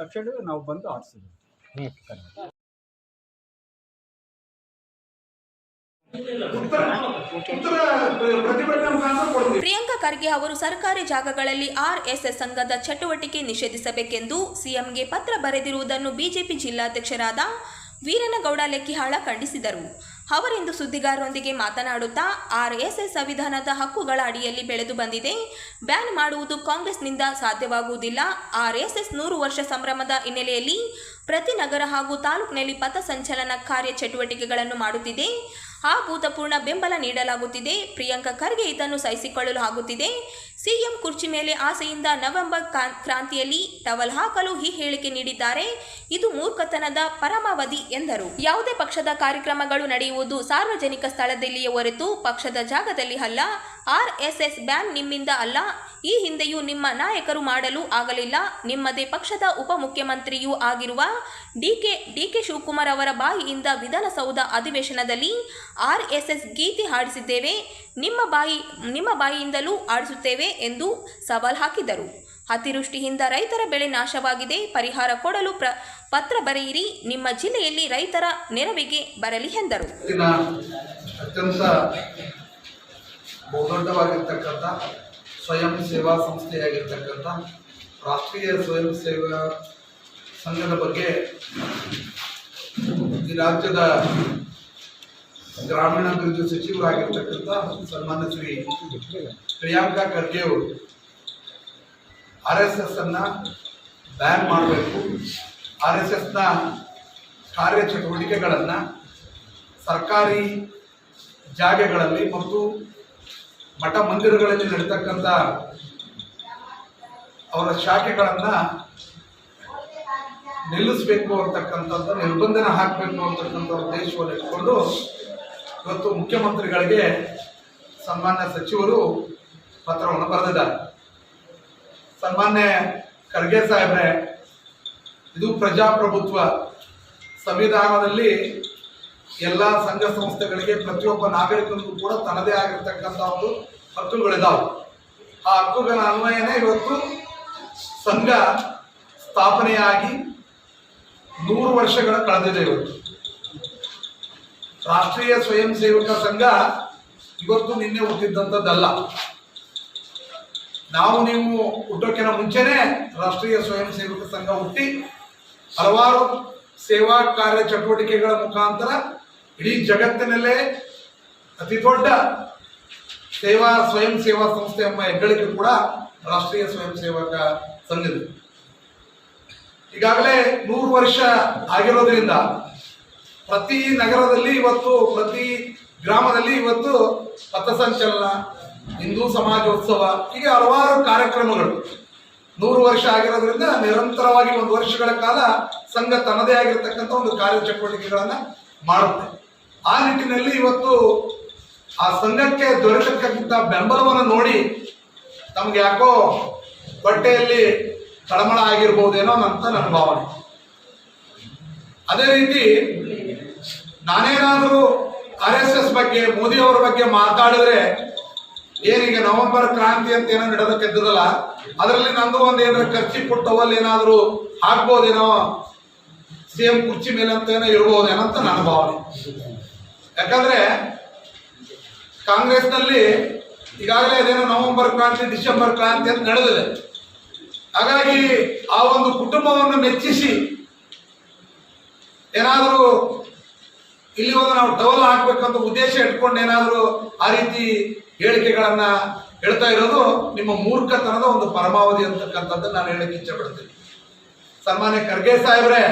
ತಕ್ಷಣ ನಾವು ಬಂದು ಆಡಿಸಿದ್ವಿ. ಪ್ರಿಯಾಂಕಾ ಖರ್ಗೆ ಅವರು ಸರ್ಕಾರಿ ಜಾಗಗಳಲ್ಲಿ ಆರ್ಎಸ್ಎಸ್ ಸಂಘದ ಚಟುವಟಿಕೆ ನಿಷೇಧಿಸಬೇಕೆಂದು ಸಿಎಂಗೆ ಪತ್ರ ಬರೆದಿರುವುದನ್ನು ಬಿಜೆಪಿ ಜಿಲ್ಲಾಧ್ಯಕ್ಷರಾದ ವೀರನಗೌಡ ಲೆಕ್ಕಿಹಾಳ ಖಂಡಿಸಿದರು. ಅವರಿಂದು ಸುದ್ದಿಗಾರರೊಂದಿಗೆ ಮಾತನಾಡುತ್ತಾ ಆರ್ಎಸ್ಎಸ್ ಸಂವಿಧಾನದ ಹಕ್ಕುಗಳ ಅಡಿಯಲ್ಲಿ ಬೆಳೆದು ಬಂದಿದೆ. ಬ್ಯಾನ್ ಮಾಡುವುದು ಕಾಂಗ್ರೆಸ್ನಿಂದ ಸಾಧ್ಯವಾಗುವುದಿಲ್ಲ. ಆರ್ಎಸ್ಎಸ್ ನೂರು ವರ್ಷ ಸಂಭ್ರಮದ ಹಿನ್ನೆಲೆಯಲ್ಲಿ ಪ್ರತಿ ನಗರ ಹಾಗೂ ತಾಲೂಕಿನಲ್ಲಿ ಪಥಸಂಚಲನ ಕಾರ್ಯ ಚಟುವಟಿಕೆಗಳನ್ನು ಮಾಡುತ್ತಿದೆ. ಆ ಭೂತಪೂರ್ಣ ಬೆಂಬಲ ನೀಡಲಾಗುತ್ತಿದೆ. ಪ್ರಿಯಾಂಕಾ ಖರ್ಗೆ ಇದನ್ನು ಸಹಿಸಿಕೊಳ್ಳಲು ಆಗುತ್ತಿದೆ. ಸಿಎಂ ಕುರ್ಚಿ ಮೇಲೆ ಆಸೆಯಿಂದ ನವೆಂಬರ್ ಕ್ರಾಂತಿಯಲ್ಲಿ ಟವಲ್ ಹಾಕಲು ಈ ಹೇಳಿಕೆ ನೀಡಿದ್ದಾರೆ. ಇದು ಮೂರ್ಖತನದ ಪರಮಾವಧಿ ಎಂದರು. ಯಾವುದೇ ಪಕ್ಷದ ಕಾರ್ಯಕ್ರಮಗಳು ನಡೆಯುವುದು ಸಾರ್ವಜನಿಕ ಸ್ಥಳದಲ್ಲಿಯೇ ಹೊರತು ಪಕ್ಷದ ಜಾಗದಲ್ಲಿ ಅಲ್ಲ. ಆರ್ಎಸ್ಎಸ್ ಬ್ಯಾನ್ ನಿಮ್ಮಿಂದ ಅಲ್ಲ. ಈ ಹಿಂದೆಯೂ ನಿಮ್ಮ ನಾಯಕರು ಮಾಡಲು ಆಗಲಿಲ್ಲ. ನಿಮ್ಮದೇ ಪಕ್ಷದ ಉಪಮುಖ್ಯಮಂತ್ರಿಯೂ ಆಗಿರುವ ಡಿಕೆ ಡಿಕೆ ಶಿವಕುಮಾರ್ ಅವರ ಬಾಯಿಯಿಂದ ವಿಧಾನಸೌಧ ಅಧಿವೇಶನದಲ್ಲಿ ಆರ್ಎಸ್ಎಸ್ ಗೀತೆ ಹಾಡಿಸಿದ್ದೇವೆ. ನಿಮ್ಮ ಬಾಯಿ, ನಿಮ್ಮ ಬಾಯಿಯಿಂದಲೂ ಆಡಿಸುತ್ತೇವೆ ಎಂದು ಸವಾಲ್ ಹಾಕಿದರು. ಅತಿವೃಷ್ಟಿಯಿಂದ ರೈತರ ಬೆಳೆ ನಾಶವಾಗಿದೆ. ಪರಿಹಾರ ಕೊಡಲು ಪ್ರ, ಪತ್ರ ಬರೆಯಿರಿ. ನಿಮ್ಮ ಜಿಲ್ಲೆಯಲ್ಲಿ ರೈತರ ನೆರವಿಗೆ ಬರಲಿ ಎಂದರು. ಅತ್ಯಂತ ಬಹುದೊಡ್ಡವಾಗಿರ್ತಕ್ಕಂಥ ಸ್ವಯಂ ಸೇವಾ ಸಂಸ್ಥೆಯಾಗಿರ್ತಕ್ಕಂಥ ರಾಷ್ಟ್ರೀಯ ಸ್ವಯಂ ಸೇವಾ ಸಂಘದ ಬಗ್ಗೆ ಈ ರಾಜ್ಯದ ಗ್ರಾಮೀಣಾಭಿವೃದ್ಧಿ ಸಚಿವರಾಗಿರ್ತಕ್ಕಂಥ ಸನ್ಮಾನ್ಯ ಶ್ರೀ ಪ್ರಿಯಾಂಕಾ ಖರ್ಗೆ ಅವರು ಆರ್ ಎಸ್ ಎಸ್ ಅನ್ನ ಬ್ಯಾನ್ ಮಾಡಬೇಕು. ಆರ್ ಎಸ್ ಎಸ್ನ ಕಾರ್ಯಚಟುವಟಿಕೆಗಳನ್ನು ಸರ್ಕಾರಿ ಜಾಗಗಳಲ್ಲಿ ಮತ್ತು ಮಠ ಮಂದಿರಗಳಲ್ಲಿ ನಡೀತಕ್ಕಂಥ ಅವರ ಶಾಖೆಗಳನ್ನು ನಿಲ್ಲಿಸಬೇಕು ಅಂತಕ್ಕಂಥದ್ದು, ನಿರ್ಬಂಧನ ಹಾಕಬೇಕು ಅಂತಕ್ಕಂಥ ಉದ್ದೇಶವನ್ನು ಇಟ್ಕೊಂಡು ಇವತ್ತು ಮುಖ್ಯಮಂತ್ರಿಗಳಿಗೆ ಸನ್ಮಾನ್ಯ ಸಚಿವರು ಪತ್ರವನ್ನು ಬರೆದಿದ್ದಾರೆ. ಸನ್ಮಾನ್ಯ ಖರ್ಗೆ ಸಾಹೇಬ್ರೆ, ಇದು ಪ್ರಜಾಪ್ರಭುತ್ವ ಸಂವಿಧಾನದಲ್ಲಿ ಎಲ್ಲ ಸಂಘ ಸಂಸ್ಥೆಗಳಿಗೆ ಪ್ರತಿಯೊಬ್ಬ ನಾಗರಿಕನಿಗೂ ಕೂಡ ತನ್ನದೇ ಆಗಿರ್ತಕ್ಕಂಥ ಒಂದು ಹಕ್ಕುಗಳಿದಾವೆ. ಆ ಹಕ್ಕುಗಳ ಅನ್ವಯನೇ ಇವತ್ತು ಸಂಘ ಸ್ಥಾಪನೆಯಾಗಿ ನೂರು ವರ್ಷಗಳ ಕಳೆದಿದೆ ಇವತ್ತು. ರಾಷ್ಟ್ರೀಯ ಸ್ವಯಂ ಸೇವಕ ಸಂಘ ಇವತ್ತು ನಿನ್ನೆ ಹುಟ್ಟಿದ್ದಂಥದ್ದಲ್ಲ ನಾವು ನೀವು ಹುಟ್ಟೋಕ್ಕಿಂತ ಮುಂಚೆನೆ ರಾಷ್ಟ್ರೀಯ ಸ್ವಯಂ ಸೇವಕ ಸಂಘ ಹುಟ್ಟಿ ಹಲವಾರು ಸೇವಾ ಕಾರ್ಯ ಚಟುವಟಿಕೆಗಳ ಮುಖಾಂತರ ಇಡೀ ಜಗತ್ತಿನಲ್ಲೇ ಅತಿ ದೊಡ್ಡ ಸೇವಾ ಸ್ವಯಂ ಸೇವಾ ಸಂಸ್ಥೆ ಎಂಬ ಹೆಗ್ಗಳಿಕೆ ಕೂಡ ರಾಷ್ಟ್ರೀಯ ಸ್ವಯಂ ಸೇವಕ ಸಂಘದ ಈಗಾಗಲೇ ನೂರು ವರ್ಷ ಆಗಿರೋದ್ರಿಂದ ಪ್ರತಿ ನಗರದಲ್ಲಿ ಇವತ್ತು, ಪ್ರತಿ ಗ್ರಾಮದಲ್ಲಿ ಇವತ್ತು ಪಥಸಂಚಲನ ಹಿಂದೂ ಸಮಾಜೋತ್ಸವ, ಹೀಗೆ ಹಲವಾರು ಕಾರ್ಯಕ್ರಮಗಳು. ನೂರು ವರ್ಷ ಆಗಿರೋದ್ರಿಂದ ನಿರಂತರವಾಗಿ ಒಂದು ವರ್ಷಗಳ ಕಾಲ ಸಂಘ ತನ್ನದೇ ಆಗಿರತಕ್ಕಂಥ ಒಂದು ಕಾರ್ಯ ಚಟುವಟಿಕೆಗಳನ್ನ ಮಾಡುತ್ತೆ. ಆ ನಿಟ್ಟಿನಲ್ಲಿ ಇವತ್ತು ಆ ಸಂಘಕ್ಕೆ ದೊರೆತಕ್ಕಂಥ ಬೆಂಬಲವನ್ನು ನೋಡಿ ನಮ್ಗೆ ಯಾಕೋ ಬಟ್ಟೆಯಲ್ಲಿ ತಳಮಳ ಆಗಿರ್ಬೋದೇನೋ ಅಂತ ನನ್ನ ಭಾವನೆ. ಅದೇ ರೀತಿ ನಾನೇನಾದರೂ ಆರ್ ಎಸ್ ಎಸ್ ಬಗ್ಗೆ, ಮೋದಿ ಅವರ ಬಗ್ಗೆ ಮಾತಾಡಿದ್ರೆ ಏನೀಗ ನವೆಂಬರ್ ಕ್ರಾಂತಿ ಅಂತ ಏನೋ ನಡೆದಕ್ಕೆದ್ದದಲ್ಲ ಅದರಲ್ಲಿ ನಂದು ಒಂದು ಏನಾದ್ರು ಖರ್ಚಿ ಪುಟ್ಟವಲ್ಲಿ ಏನಾದರೂ ಹಾಕ್ಬೋದೇನೋ ಸಿಎಂ ಕುರ್ಚಿ ಮೇಲೆ ಅಂತ ಏನೋ ಇರ್ಬೋದೇನೋ ಅಂತ ನನ್ನ ಭಾವನೆ. ಯಾಕಂದ್ರೆ ಕಾಂಗ್ರೆಸ್ನಲ್ಲಿ ಈಗಾಗಲೇ ಅದೇನೋ ನವೆಂಬರ್ ಕ್ರಾಂತಿ, ಡಿಸೆಂಬರ್ ಕ್ರಾಂತಿ ಅಂತ ನಡೆದಿದೆ. ಹಾಗಾಗಿ ಆ ಒಂದು ಕುಟುಂಬವನ್ನು ಮೆಚ್ಚಿಸಿ ಏನಾದರೂ ಇಲ್ಲಿ ಒಂದು ನಾವು ಡಬಲ್ ಹಾಕ್ಬೇಕಂತ ಉದ್ದೇಶ ಇಟ್ಕೊಂಡು ಏನಾದರೂ ಆ ರೀತಿ ಹೇಳಿಕೆಗಳನ್ನ ಹೇಳ್ತಾ ಇರೋದು ನಿಮ್ಮ ಮೂರ್ಖತನದ ಒಂದು ಪರಮಾವಧಿ ಅಂತಕ್ಕಂಥದ್ದು ನಾನು ಹೇಳಕ್ಕೆ ಇಚ್ಛೆ ಪಡ್ತೀನಿ. ಸನ್ಮಾನ್ಯ ಖರ್ಗೆ ಸಾಹೇಬ್ರೆ,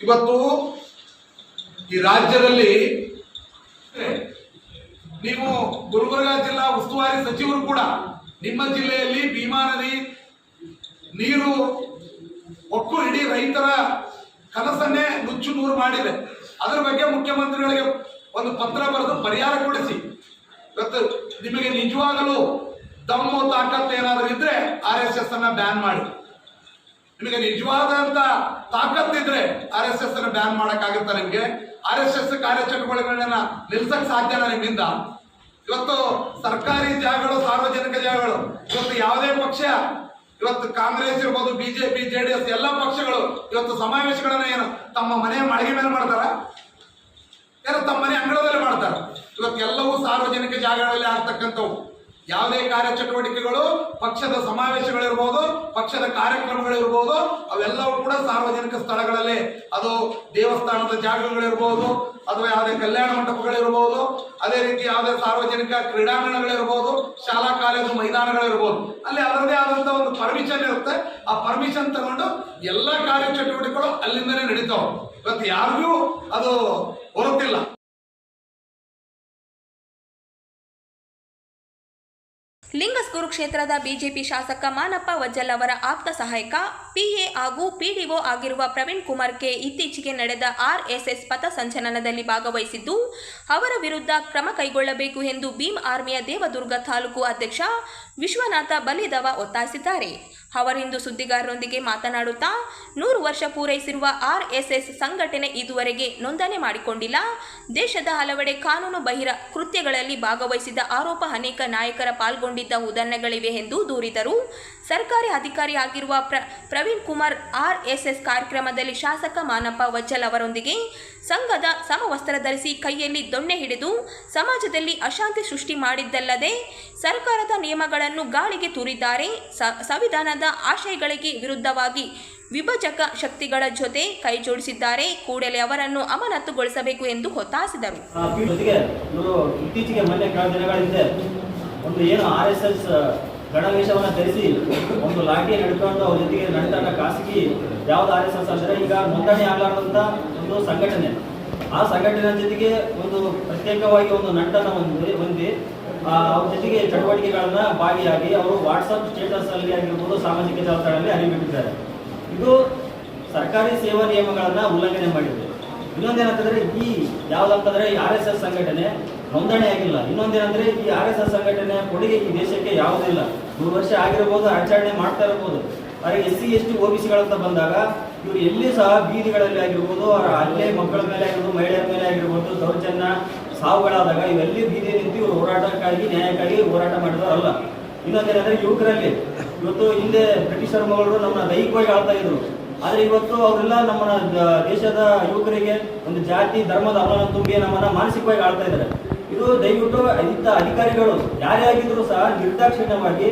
ಇವತ್ತು ಈ ರಾಜ್ಯದಲ್ಲಿ ನೀವು ಗುಲ್ಬರ್ಗ ಜಿಲ್ಲಾ ಉಸ್ತುವಾರಿ ಸಚಿವರು ಕೂಡ, ನಿಮ್ಮ ಜಿಲ್ಲೆಯಲ್ಲಿ ಭೀಮಾ ನದಿ ನೀರು ಒಟ್ಟು ಇಡೀ ರೈತರ ಕನಸನ್ನೇ ನುಚ್ಚು ನೂರು ಮಾಡಿದೆ. ಅದರ ಬಗ್ಗೆ ಮುಖ್ಯಮಂತ್ರಿಗಳಿಗೆ ಒಂದು ಪತ್ರ ಬರೆದು ಪರಿಹಾರ ಕೊಡಿಸಿ. ಇವತ್ತು ನಿಮಗೆ ನಿಜವಾಗಲೂ ದಮ್ಮು ತಾಕತ್ತು ಏನಾದರೂ ಇದ್ರೆ ಆರ್ ಎಸ್ ಎಸ್ ಅನ್ನ ಬ್ಯಾನ್ ಮಾಡಿ. ನಿಮಗೆ ನಿಜವಾದಂತ ತಾಕತ್ತಿದ್ರೆ ಆರ್ ಎಸ್ ಎಸ್ ಅನ್ನ ಬ್ಯಾನ್ ಮಾಡಕ್ಕಾಗುತ್ತ ನಿಮ್ಗೆ? ಆರ್ ಎಸ್ ಎಸ್ ಕಾರ್ಯಚಟುವಟಿಕೆಗಳನ್ನ ನಿಲ್ಸಕ್ ಸಾಧ್ಯನಾ ನಿಮ್ಮಿಂದ. ಇವತ್ತು ಸರ್ಕಾರಿ ಜಾಗಗಳು, ಸಾರ್ವಜನಿಕ ಜಾಗಗಳು, ಇವತ್ತು ಯಾವುದೇ ಪಕ್ಷ, ಇವತ್ತು ಕಾಂಗ್ರೆಸ್ ಇರ್ಬೋದು ಬಿಜೆಪಿ ಜೆಡಿಎಸ್ ಎಲ್ಲ ಪಕ್ಷಗಳು ಇವತ್ತು ಸಮಾವೇಶಗಳನ್ನ ಏನು, ತಮ್ಮ ಮನೆಯ ಮಳಿಗೆ ಮೇಲೆ ಮಾಡ್ತಾರ? ಏನೋ ತಮ್ಮ ಮನೆ ಅಂಗಳದಲ್ಲಿ ಮಾಡ್ತಾರ? ಇವತ್ತೆಲ್ಲವೂ ಸಾರ್ವಜನಿಕ ಜಾಗಗಳಲ್ಲಿ ಆಗ್ತಕ್ಕಂಥವು. ಯಾವುದೇ ಕಾರ್ಯಚಟುವಟಿಕೆಗಳು ಪಕ್ಷದ ಸಮಾವೇಶಗಳಿರ್ಬೋದು, ಪಕ್ಷದ ಕಾರ್ಯಕ್ರಮಗಳಿರ್ಬೋದು, ಅವೆಲ್ಲವೂ ಕೂಡ ಸಾರ್ವಜನಿಕ ಸ್ಥಳಗಳಲ್ಲಿ. ಅದು ದೇವಸ್ಥಾನದ ಜಾಗಗಳಿರ್ಬೋದು, ಅಥವಾ ಯಾವುದೇ ಕಲ್ಯಾಣ ಮಂಟಪಗಳಿರ್ಬೋದು, ಅದೇ ರೀತಿ ಯಾವುದೇ ಸಾರ್ವಜನಿಕ ಕ್ರೀಡಾಂಗಣಗಳಿರ್ಬೋದು, ಶಾಲಾ ಕಾಲೇಜು ಮೈದಾನಗಳಿರ್ಬೋದು. ಅಲ್ಲಿ ಅದರದೇ ಆದಂಥ ಒಂದು ಪರ್ಮಿಷನ್ ಇರುತ್ತೆ. ಆ ಪರ್ಮಿಷನ್ ತಗೊಂಡು ಎಲ್ಲ ಕಾರ್ಯಚಟುವಟಿಕೆಗಳು ಅಲ್ಲಿಂದಲೇ ನಡೀತಾವೆ. ಇವತ್ತು ಯಾರಿಗೂ ಅದು ಹೊರತಿಲ್ಲ ಲಿಂಗಸ್ಗೂರು ಕ್ಷೇತ್ರದ ಬಿಜೆಪಿ ಶಾಸಕ ಮಾನಪ್ಪ ವಜ್ಜಲ್ ಅವರ ಆಪ್ತ ಸಹಾಯಕ, ಪಿಎ ಹಾಗೂ ಪಿಡಿಒ ಆಗಿರುವ ಪ್ರವೀಣ್ ಕುಮಾರ್ ಕೆ ಇತ್ತೀಚೆಗೆ ನಡೆದ ಆರ್ಎಸ್ಎಸ್ ಪಥಸಂಚಲನದಲ್ಲಿ ಭಾಗವಹಿಸಿದ್ದು, ಅವರ ವಿರುದ್ಧ ಕ್ರಮ ಕೈಗೊಳ್ಳಬೇಕು ಎಂದು ಭೀಮ್ ಆರ್ಮಿಯ ದೇವದುರ್ಗ ತಾಲೂಕು ಅಧ್ಯಕ್ಷ ವಿಶ್ವನಾಥ ಬಲಿದವ ಒತ್ತಾಯಿಸಿದ್ದಾರೆ. ಅವರಿಂದು ಸುದ್ದಿಗಾರರೊಂದಿಗೆ ಮಾತನಾಡುತ್ತಾ, ನೂರು ವರ್ಷ ಪೂರೈಸಿರುವ ಆರ್ಎಸ್ಎಸ್ ಸಂಘಟನೆ ಇದುವರೆಗೆ ನೋಂದಣಿ ಮಾಡಿಕೊಂಡಿಲ್ಲ. ದೇಶದ ಹಲವೆಡೆ ಕಾನೂನು ಬಹಿರ ಕೃತ್ಯಗಳಲ್ಲಿ ಭಾಗವಹಿಸಿದ ಆರೋಪ ಅನೇಕ ನಾಯಕರ ಪಾಲ್ಗೊಂಡಿದ್ದ ಉದಾಹರಣೆಗಳಿವೆ ಎಂದು ದೂರಿದರು. ಸರ್ಕಾರಿ ಅಧಿಕಾರಿ ಆಗಿರುವ ಪ್ರ, ಪ್ರವೀಣ್ ಕುಮಾರ್ ಆರ್ಎಸ್ಎಸ್ ಕಾರ್ಯಕ್ರಮದಲ್ಲಿ ಶಾಸಕ ಮಾನಪ್ಪ ವಜ್ಜಲ್ ಅವರೊಂದಿಗೆ ಸಂಘದ ಸಮವಸ್ತ್ರ ಧರಿಸಿ ಕೈಯಲ್ಲಿ ದೊಣ್ಣೆ ಹಿಡಿದು ಸಮಾಜದಲ್ಲಿ ಅಶಾಂತಿ ಸೃಷ್ಟಿ ಮಾಡಿದ್ದಲ್ಲದೆ ಸರ್ಕಾರದ ನಿಯಮಗಳನ್ನು ಗಾಳಿಗೆ ತೂರಿದ್ದಾರೆ. ಸಂವಿಧಾನದ ಆಶಯಗಳಿಗೆ ವಿರುದ್ಧವಾಗಿ ವಿಭಜಕ ಶಕ್ತಿಗಳ ಜೊತೆ ಕೈಜೋಡಿಸಿದ್ದಾರೆ ಕೂಡಲೇ ಅವರನ್ನು ಅಮಾನತುಗೊಳಿಸಬೇಕು ಎಂದು ಒತ್ತಾಯಿಸಿದರು. ಇತ್ತೀಚೆಗೆ ಮೊನ್ನೆ ಕೆಲ ದಿನಗಳ ಒಂದು ಏನು ಆರ್ ಎಸ್ ಎಸ್ ಗಣವೇಶವನ್ನು ಧರಿಸಿ ಒಂದು ಲಾಠಿ ನಡ್ಕೊಂಡು ಅವ್ರ ಜೊತೆಗೆ ನಡೆದಂತ ಖಾಸಗಿ ಯಾವ್ದು ಆರ್ ಎಸ್ ಎಸ್ ಅಂದರೆ ಈಗ ನೋಂದಣಿ ಆಗಲಾರ್ದಂಥ ಒಂದು ಸಂಘಟನೆ. ಆ ಸಂಘಟನೆ ಜೊತೆಗೆ ಒಂದು ಪ್ರತ್ಯೇಕವಾಗಿ ಒಂದು ನಂಟನ ಹೊಂದಿ ಹೊಂದಿ ಅವ್ರ ಜೊತೆಗೆ ಚಟುವಟಿಕೆಗಳನ್ನ ಭಾಗಿಯಾಗಿ ಅವರು ವಾಟ್ಸಪ್ ಸ್ಟೇಟಸ್ ಅಲ್ಲಿ ಆಗಿರ್ಬೋದು, ಸಾಮಾಜಿಕ ಜಾಲತಾಣದಲ್ಲಿ ಹರಿಬಿಟ್ಟಿದ್ದಾರೆ. ಇದು ಸರ್ಕಾರಿ ಸೇವಾ ನಿಯಮಗಳನ್ನ ಉಲ್ಲಂಘನೆ ಮಾಡಿದೆ. ಇನ್ನೊಂದೇನಂತಂದ್ರೆ ಈ ಯಾವ್ದಂತಂದ್ರೆ ಆರ್ ಎಸ್ ಎಸ್ ಸಂಘಟನೆ ನೋಂದಣಿ ಆಗಿಲ್ಲ. ಇನ್ನೊಂದೇನಂದ್ರೆ ಈ ಆರ್ ಎಸ್ ಎಸ್ ಸಂಘಟನೆ ಕೊಡುಗೆ ಈ ದೇಶಕ್ಕೆ ಯಾವುದಿಲ್ಲ ನೂರು ವರ್ಷ ಆಗಿರಬಹುದು ಆಚರಣೆ ಮಾಡ್ತಾ ಇರಬಹುದು ಆದರೆ S C, S T, O B ಸಿಗಳಂತ ಬಂದಾಗ ಇವರು ಎಲ್ಲಿ ಸಹ ಬೀದಿಗಳಲ್ಲಿ ಆಗಿರ್ಬೋದು, ಅವರ ಅಲ್ಲೇ ಮಕ್ಕಳ ಮೇಲೆ ಆಗಿರ್ಬೋದು, ಮಹಿಳೆಯರ ಮೇಲೆ ಆಗಿರ್ಬೋದು, ದೌರ್ಜನ್ಯ ಸಾವುಗಳಾದಾಗ ಇವೆಲ್ಲಿ ಬೀದಿ ನಿಂತು ಇವರು ಹೋರಾಟಕ್ಕಾಗಿ, ನ್ಯಾಯಕ್ಕಾಗಿ ಹೋರಾಟ ಮಾಡಿದವರಲ್ಲ. ಇನ್ನೊಂದೇನಂದ್ರೆ ಯುವಕರಲ್ಲಿ ಇವತ್ತು ಹಿಂದೆ ಬ್ರಿಟಿಷರ ಮಗಳು ನಮ್ಮನ್ನ ದೈಹಿಕವಾಗಿ ಆಳ್ತಾ ಇದ್ರು. ಆದ್ರೆ ಇವತ್ತು ಅವರೆಲ್ಲ ನಮ್ಮ ದೇಶದ ಯುವಕರಿಗೆ ಒಂದು ಜಾತಿ, ಧರ್ಮದ ಅವಲಂಬನೆ ತುಂಬಿ ನಮ್ಮನ್ನ ಮಾನಸಿಕವಾಗಿ ಆಳ್ತಾ ಇದ್ದಾರೆ. ಇದು ದಯವಿಟ್ಟು ಇಂಥ ಅಧಿಕಾರಿಗಳು ಯಾರೇ ಆಗಿದ್ರು ಸಹ ನಿರ್ದಾಕ್ಷಿಣ್ಯವಾಗಿ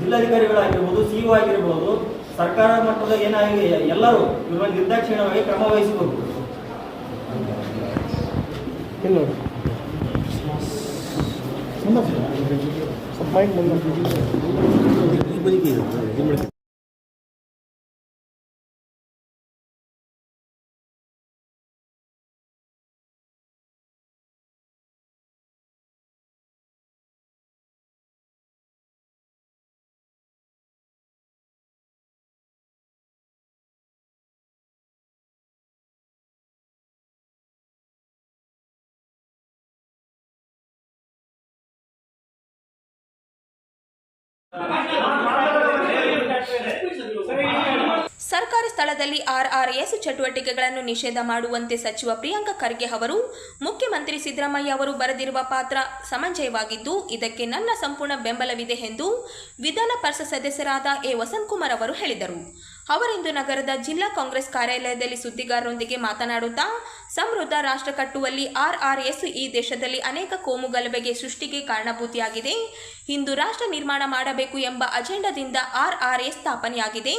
ಜಿಲ್ಲಾಧಿಕಾರಿಗಳಾಗಿರ್ಬೋದು ಸಿ ಇ ಆಗಿರ್ಬೋದು ಸರ್ಕಾರ ಮಟ್ಟದ ಏನಾಗಿ ಎಲ್ಲರೂ ಇವರ ನಿರ್ದಾಕ್ಷಿಣ್ಯವಾಗಿ ಕ್ರಮ ವಹಿಸಬೇಕು. ಸರ್ಕಾರಿ ಸ್ಥಳದಲ್ಲಿ ಆರ್ಆರ್ಎಸ್ ಚಟುವಟಿಕೆಗಳನ್ನು ನಿಷೇಧ ಮಾಡುವಂತೆ ಸಚಿವ ಪ್ರಿಯಾಂಕ ಖರ್ಗೆ ಅವರು, ಮುಖ್ಯಮಂತ್ರಿ ಸಿದ್ದರಾಮಯ್ಯ ಅವರು ಬರೆದಿರುವ ಪಾತ್ರ ಸಮಂಜಯವಾಗಿದ್ದು, ಇದಕ್ಕೆ ನನ್ನ ಸಂಪೂರ್ಣ ಬೆಂಬಲವಿದೆ ಎಂದು ವಿಧಾನ ಪರಿಷತ್ ಸದಸ್ಯರಾದ ಎ ವಸಂತಕುಮಾರ್ ಅವರು ಹೇಳಿದರು. ಅವರಿಂದು ನಗರದ ಜಿಲ್ಲಾ ಕಾಂಗ್ರೆಸ್ ಕಾರ್ಯಾಲಯದಲ್ಲಿ ಸುದ್ದಿಗಾರರೊಂದಿಗೆ ಮಾತನಾಡುತ್ತಾ, ಸಮೃದ್ಧ ರಾಷ್ಟ್ರ ಕಟ್ಟುವಲ್ಲಿ ಆರ್ಆರ್ಎಸ್ ಈ ದೇಶದಲ್ಲಿ ಅನೇಕ ಕೋಮುಗಲಭೆಗೆ ಸೃಷ್ಟಿಗೆ ಕಾರಣಭೂತಿಯಾಗಿದೆ. ಹಿಂದೂ ರಾಷ್ಟ್ರ ನಿರ್ಮಾಣ ಮಾಡಬೇಕು ಎಂಬ ಅಜೆಂಡಾದಿಂದ ಆರ್ಆರ್ಎಸ್ ಸ್ಥಾಪನೆಯಾಗಿದೆ.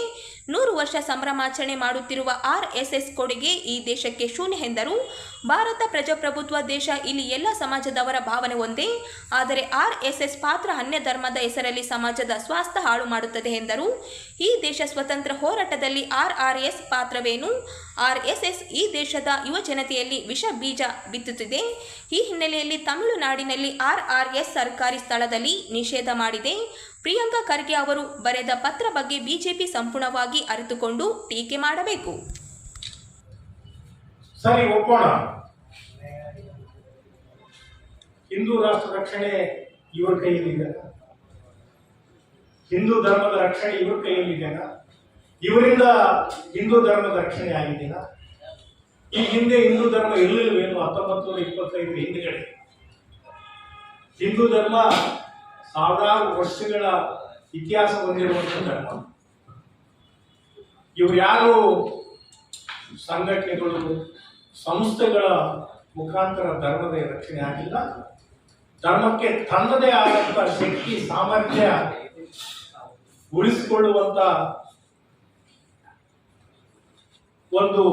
ನೂರು ವರ್ಷ ಸಂಭ್ರಮಾಚರಣೆ ಮಾಡುತ್ತಿರುವ ಆರ್ಎಸ್ಎಸ್ ಕೊಡುಗೆ ಈ ದೇಶಕ್ಕೆ ಶೂನ್ಯ ಎಂದರು. ಭಾರತ ಪ್ರಜಾಪ್ರಭುತ್ವ ದೇಶ ಇಲ್ಲಿ ಎಲ್ಲ ಸಮಾಜದವರ ಭಾವನೆ ಒಂದೇ. ಆದರೆ ಆರ್ಎಸ್ಎಸ್ ಪಾತ್ರ ಅನ್ಯ ಧರ್ಮದ ಹೆಸರಲ್ಲಿ ಸಮಾಜದ ಸ್ವಾಸ್ಥ್ಯ ಹಾಳು ಮಾಡುತ್ತದೆ ಎಂದರು. ಈ ದೇಶ ಸ್ವತಂತ್ರ ಹೋರಾಟದಲ್ಲಿ ಆರ್ಆರ್ಎಸ್ ಪಾತ್ರವೇನು? ಆರ್ಎಸ್ಎಸ್ ಈ ದೇಶದ ಯುವ ಜನತೆಯಲ್ಲಿ ವಿಷ ಬೀಜ ಬಿತ್ತುತ್ತಿದೆ. ಈ ಹಿನ್ನೆಲೆಯಲ್ಲಿ ತಮಿಳುನಾಡಿನಲ್ಲಿ ಆರ್ಆರ್ಎಸ್ ಸರ್ಕಾರಿ ಸ್ಥಳದಲ್ಲಿ ನಿಷೇಧ ಮಾಡಿದೆ. ಪ್ರಿಯಾಂಕಾ ಖರ್ಗೆ ಅವರು ಬರೆದ ಪತ್ರ ಬಗ್ಗೆ ಬಿಜೆಪಿ ಸಂಪೂರ್ಣವಾಗಿ ಅರಿತುಕೊಂಡು ಟೀಕೆ ಮಾಡಬೇಕು. ಸರಿ, ಒಪ್ಪೋಣ. ಹಿಂದೂ ರಾಷ್ಟ್ರ ರಕ್ಷಣೆ ಇವರ ಕೈಯಲ್ಲಿದೆ ಹಿಂದೂ ಧರ್ಮದ ರಕ್ಷಣೆ ಇವರ ಕೈಯಲ್ಲಿದೆನಾ ಇವರಿಂದ ಹಿಂದೂ ಧರ್ಮದ ರಕ್ಷಣೆ ಆಗಿದ್ದಿಲ್ಲ ಈ ಹಿಂದೆ ಹಿಂದೂ ಧರ್ಮ ಇರಲಿಲ್ವೇನು ಹತ್ತೊಂಬತ್ತು ನೂರ ಇಪ್ಪತ್ತೈದು ಹಿಂದುಗಡೆ. ಹಿಂದೂ ಧರ್ಮ ಸಾವಿರಾರು ವರ್ಷಗಳ ಇತಿಹಾಸ ಹೊಂದಿರುವಂಥ ಧರ್ಮ. ಇವ್ರು ಯಾರು? ಸಂಘಟನೆಗಳು, ಸಂಸ್ಥೆಗಳ ಮುಖಾಂತರ ಧರ್ಮದ ರಕ್ಷಣೆ ಆಗಿಲ್ಲ. ಧರ್ಮಕ್ಕೆ ತನ್ನದೇ ಆದಂಥ ಶಕ್ತಿ, ಸಾಮರ್ಥ್ಯ ಉಳಿಸಿಕೊಳ್ಳುವಂತ ಒಂದು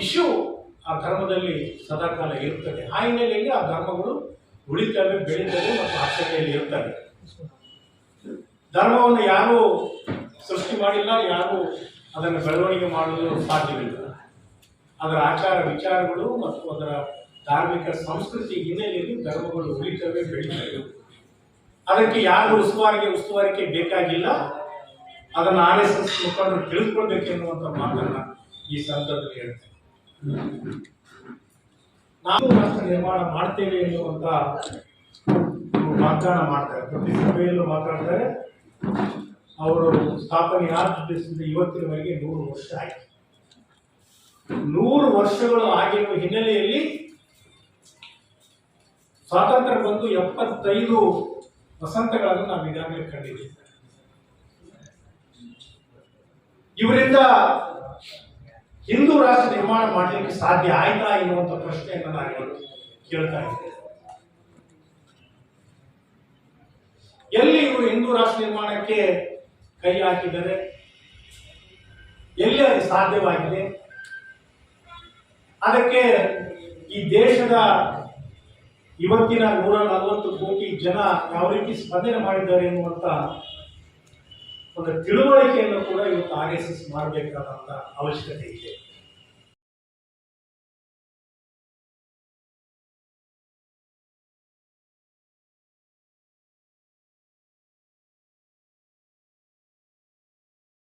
ಇಶ್ಯೂ ಆ ಧರ್ಮದಲ್ಲಿ ಸದಾಕಾಲ ಇರುತ್ತದೆ. ಆ ಹಿನ್ನೆಲೆಯಲ್ಲಿ ಆ ಧರ್ಮಗಳು ಉಳಿತವೆ ಬೆಳೀತವೆ ಮತ್ತು ಆಚರಣೆಯಲ್ಲಿ ಇರುತ್ತವೆ. ಧರ್ಮವನ್ನು ಯಾರು ಸೃಷ್ಟಿ ಮಾಡಿಲ್ಲ, ಯಾರು ಅದನ್ನು ಬೆಳವಣಿಗೆ ಮಾಡಲು ಸಾಧ್ಯವಿಲ್ಲ. ಅದರ ಆಚಾರ ವಿಚಾರಗಳು ಮತ್ತು ಅದರ ಧಾರ್ಮಿಕ ಸಂಸ್ಕೃತಿ ಹಿನ್ನೆಲೆಯಲ್ಲಿ ಧರ್ಮಗಳು ಉಳಿತವೆ, ಬೆಳೀತವೆ. ಅದಕ್ಕೆ ಯಾರು ಉಸ್ತುವಾರಿಗೆ ಉಸ್ತುವಾರಿಕೆ ಬೇಕಾಗಿಲ್ಲ. ಅದನ್ನು ಆರ್ ಎಸ್ ಎಸ್ ಮುಖಂಡರು ತಿಳಿದುಕೊಳ್ಬೇಕೆನ್ನುವಂಥ ಮಾತನ್ನ ಈ ಸಂದರ್ಭದಲ್ಲಿ ಹೇಳ್ತೇನೆ. ನಾವು ರಾಷ್ಟ್ರ ನಿರ್ಮಾಣ ಮಾಡ್ತೇವೆ ಎನ್ನುವಂತ ವಾಗ್ದಾನ ಮಾಡ್ತಾರೆ. ಪ್ರತಿ ಸಭೆಯಲ್ಲೂ ಮಾತಾಡ್ತಾರೆ. ಅವರು ಸ್ಥಾಪನೆ ಆದ ಇವತ್ತಿನವರೆಗೆ ನೂರು ವರ್ಷ ಆಯಿತು. ನೂರು ವರ್ಷಗಳು ಆಗಿರುವ ಹಿನ್ನೆಲೆಯಲ್ಲಿ ಸ್ವಾತಂತ್ರ್ಯ ಬಂದು ಎಪ್ಪತ್ತೈದು ವಸಂತಗಳನ್ನು ನಾವು ಈಗಾಗಲೇ ಕಂಡಿದ್ದೀವಿ. ಇವರಿಂದ ಹಿಂದೂ ರಾಷ್ಟ್ರ ನಿರ್ಮಾಣ ಮಾಡಲಿಕ್ಕೆ ಸಾಧ್ಯ ಆಯ್ತಾ ಎನ್ನುವಂತ ಪ್ರಶ್ನೆಯನ್ನು ನಾನು ಕೇಳ್ತಾ ಇದ್ದೇನೆ. ಎಲ್ಲಿ ಇವರು ಹಿಂದೂ ರಾಷ್ಟ್ರ ನಿರ್ಮಾಣಕ್ಕೆ ಕೈ ಹಾಕಿದ್ದಾರೆ? ಎಲ್ಲಿ ಅದು ಸಾಧ್ಯವಾಗಿದೆ? ಅದಕ್ಕೆ ಈ ದೇಶದ ಇವತ್ತಿನ ನೂರ ನಲವತ್ತು ಕೋಟಿ ಜನ ಯಾವ ರೀತಿ ಸ್ಪಂದನೆ ಮಾಡಿದ್ದಾರೆ ಎನ್ನುವಂತ ಒಂದು ತಿಳುವಳಿಕೆಯನ್ನು ಕೂಡ ಇವತ್ತು ಆರ್ ಎಸ್ ಎಸ್ ಮಾಡಬೇಕಾದಂಥ ಅವಶ್ಯಕತೆ ಇದೆ.